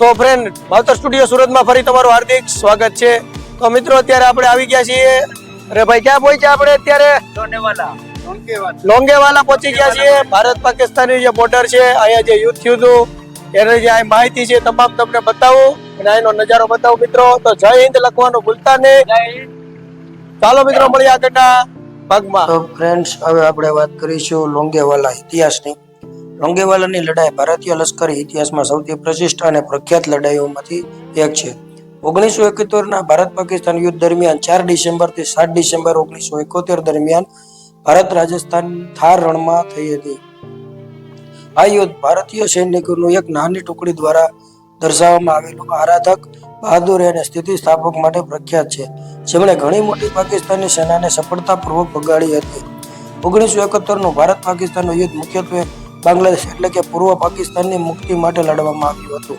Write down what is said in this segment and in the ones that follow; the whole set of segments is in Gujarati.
તો ફ્રેન્ડ માવતર સ્ટુડિયો સુરતમાં ફરી તમારું હાર્દિક સ્વાગત છે. તો મિત્રો અત્યારે આપણે આવી ગયા છીએ. અરે ભાઈ ક્યાં પહોંચ્યા આપણે અત્યારે? લોંગેવાલા. પહોંચી ગયા છીએ. ભારત પાકિસ્તાનની જે બોર્ડર છે અહીંયા જે યુદ્ધ થયું હતું એની જે આ માહિતી છે તમામ તમને બતાવું અને અહીંનો નજારો બતાવું મિત્રો. તો જય હિન્દ લખવાનું ભૂલતા નહીં. ચાલો મિત્રો મળીએ આગળના ભાગમાં. તો ફ્રેન્ડ્સ હવે આપણે વાત કરીશું લોંગેવાલા ઇતિહાસની. લોંગેવાલાની લડાઈ ભારતીય લશ્કરી ઇતિહાસમાં સૌથી પ્રશિષ્ટ અને પ્રખ્યાત લડાઈઓમાંથી એક છે. ઓગણીસો એકોતેરના ભારત પાકિસ્તાન યુદ્ધ દરમિયાન ચાર ડિસેમ્બરથી સાત ડિસેમ્બર ઓગણીસો એકોતેર દરમિયાન ભારત રાજસ્થાન થાર રણમાં થઈ હતી. આ યુદ્ધ ભારતીય સૈનિકોનું એક નાની ટુકડી દ્વારા દર્શાવવામાં આવેલું આરાધક, બહાદુર અને સ્થિતિસ્થાપક માટે પ્રખ્યાત છે. જેમણે ઘણી મોટી પાકિસ્તાની સેનાને સફળતાપૂર્વક ભગાડી હતી. ઓગણીસો એકોતેરનું ભારત પાકિસ્તાનનું યુદ્ધ મુખ્યત્વે બાંગ્લાદેશ એટલે કે પૂર્વ પાકિસ્તાનની મુક્તિ માટે લડવામાં આવ્યું હતું.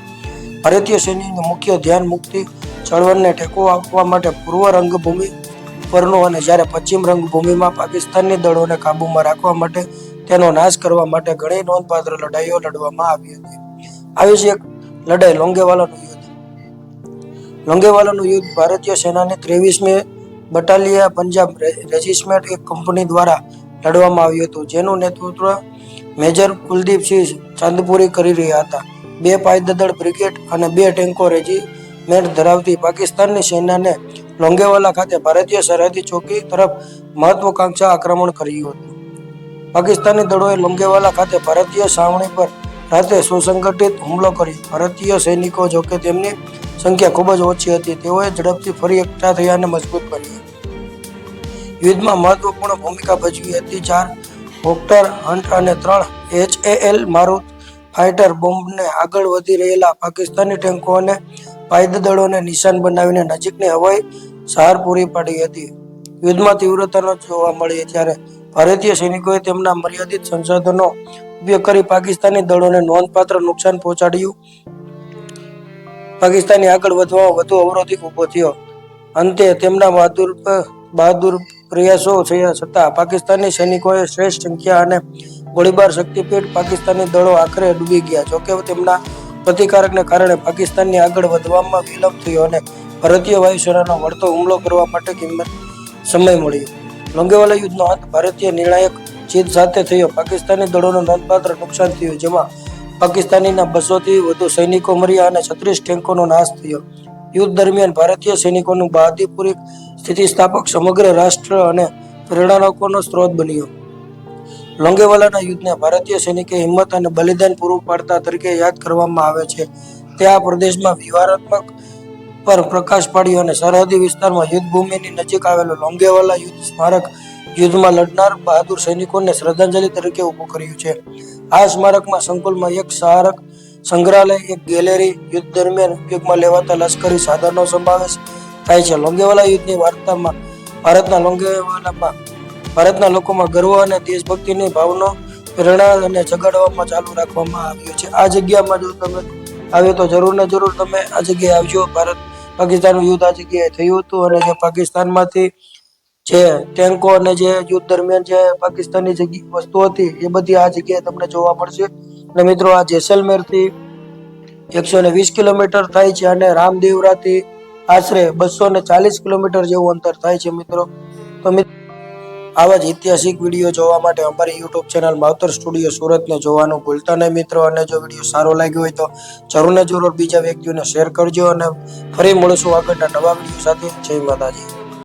ભારતીય સૈન્યનું મુખ્ય ધ્યાન મુક્તિ ચળવળને ટેકો આપવા માટે પૂર્વ રંગભૂમિ પરનું અને જ્યારે પશ્ચિમ રંગભૂમિમાં પાકિસ્તાની દળોને કાબૂમાં રાખવા માટે તેનો નાશ કરવા માટે ઘણી નોંધપાત્ર લડાઈઓ લડવામાં આવી હતી. આવી જ એક લડાઈ લોંગેવાલાનું યુદ્ધ. લોંગેવાલાનું યુદ્ધ ભારતીય સેનાની ત્રેવીસમી બટાલિયા પંજાબ રેજિસ્મેન્ટ એક કંપની દ્વારા લડવામાં આવ્યું હતું, જેનું નેતૃત્વ મેજર કુલદીપસિંહ ચાંદપુરી કરી રહ્યા હતા. બે પાયદળ બ્રિગેડ અને બે ટેન્કો રેજિમેન્ટ ધરાવતી પાકિસ્તાનની સેનાને લોંગેવાલા ખાતે ભારતીય સરહદી ચોકી તરફ મહત્વકાંક્ષા આક્રમણ કર્યું હતું. પાકિસ્તાની દળોએ લોંગેવાલા ખાતે ભારતીય છાવણી પર રાતે સુસંગઠિત હુમલો કર્યો. ભારતીય સૈનિકો જોકે તેમની સંખ્યા ખૂબ જ ઓછી હતી. તેઓએ ઝડપથી ફરી એકઠા થયા અને મજબૂત બન્યા યુદ્ધમાં મહત્વપૂર્ણ ભૂમિકા ભજવી હતી ચાર હોક્ટર હન્ટ અને ત્રણ એચએએલ મારુત ફાઇટર બોમ્બને આગળ વધી રહેલા પાકિસ્તાની ટેન્કો અને પાયદળોને નિશાન બનાવીને નજીકની હવાઈ સહાર પૂરી પાડી હતી. યુદ્ધમાં તીવ્રતાનો જોવા મળી ત્યારે ભારતીય સૈનિકોએ તેમના મર્યાદિત સંસાધનો ઉપયોગ કરી પાકિસ્તાની દળોને નોંધપાત્ર નુકસાન પહોંચાડ્યું. પાકિસ્તાની આગળ વધવામાં વધુ અવરોધિક ઊભો થયો. અંતે તેમના બહાદુર બહાદુર પ્રયાસો થયા છતાં પાકિસ્તાની સૈનિકોએ શ્રેષ્ઠ સંખ્યા અને ગોળીબાર શક્તિપીઠ પાકિસ્તાની દળો આખરે ડૂબી ગયા. જોકે તેમના પ્રતિકારકને કારણે પાકિસ્તાનની આગળ વધવામાં વિલંબ થયો અને ભારતીય વાયુસેનાનો વળતો હુમલો કરવા માટે કિંમત સમય મળ્યો લોંગેવાલા યુદ્ધનો અંત ભારતીય નિર્ણાયક જીત સાથે થયો. પાકિસ્તાની દળોનું નોંધપાત્ર નુકસાન થયું, જેમાં પાકિસ્તાનીના બસોથી વધુ સૈનિકો મર્યા અને છત્રીસ ટેન્કોનો નાશ થયો. યુદ્ધ દરમિયાન ભારતીય સૈનિકોનું બહાદુરપૂર્વક સ્થિતિસ્થાપક સમગ્ર રાષ્ટ્ર અને પ્રેરણાનો સ્ત્રોત બન્યો. લોંગેવાલાના યુદ્ધને ભારતીય સૈનિકે હિંમત અને બલિદાન પૂરું પાડતા તરીકે યાદ કરવામાં આવે છે. તે આ પ્રદેશમાં વ્યવહારાત્મક પર પ્રકાશ પાડ્યો અને સરહદી વિસ્તારમાં યુદ્ધ ભૂમિની નજીક આવેલું લોંગેવાલા યુદ્ધ સ્મારક યુદ્ધમાં લડનાર બહાદુર સૈનિકોને શ્રદ્ધાંજલિ તરીકે ઊભું કર્યું છે. આ સ્મારકમાં સંકુલમાં એક સ્મારક સંગ્રહાલય, એક ગેલેરી, યુદ્ધ દરમિયાન ઉપયોગમાં લેવાતા લશ્કરી સાધનો સમાવેશ થાય છે. લોંગેવાલા યુદ્ધની વાર્તામાં, ભારતના લોંગેવાલામાં, ભારતના લોકોમાં ગર્વ અને દેશભક્તિની ભાવનો પ્રેરણા અને જગાડવામાં ચાલુ રાખવામાં આવ્યો છે. આ જગ્યામાં જો તમે આવ્યો તો જરૂર ને જરૂર તમે આ જગ્યાએ આવજો. ભારત પાકિસ્તાનનું યુદ્ધ આ જગ્યાએ થયું હતું અને જે પાકિસ્તાનમાંથી જે ટેન્કો અને જે યુદ્ધ દરમિયાન જે પાકિસ્તાની જગ્યા વસ્તુ હતી એ બધી આ જગ્યાએ તમને જોવા મળશે. અને મિત્રો, આ જેસલમેરથી એકસો ને વીસ કિલોમીટર થાય છે અને રામદેવરાથી આશરે બસો ને ચાલીસ કિલોમીટર જેવું અંતર થાય છે, મિત્રો. તો મિત્રો આવા જ ઐતિહાસિક વીડિયો જોવા માટે અમારી યુટ્યુબ ચેનલ માવતર સ્ટુડિયો સુરતને જોવાનું ભૂલતા નહીં, મિત્રો. અને જો વીડિયો સારો લાગ્યો હોય તો જરૂર ને જરૂર બીજા વ્યક્તિઓને શેર કરજો અને ફરી મળશું આગળના નવા વીડિયો સાથે. જય માતાજી.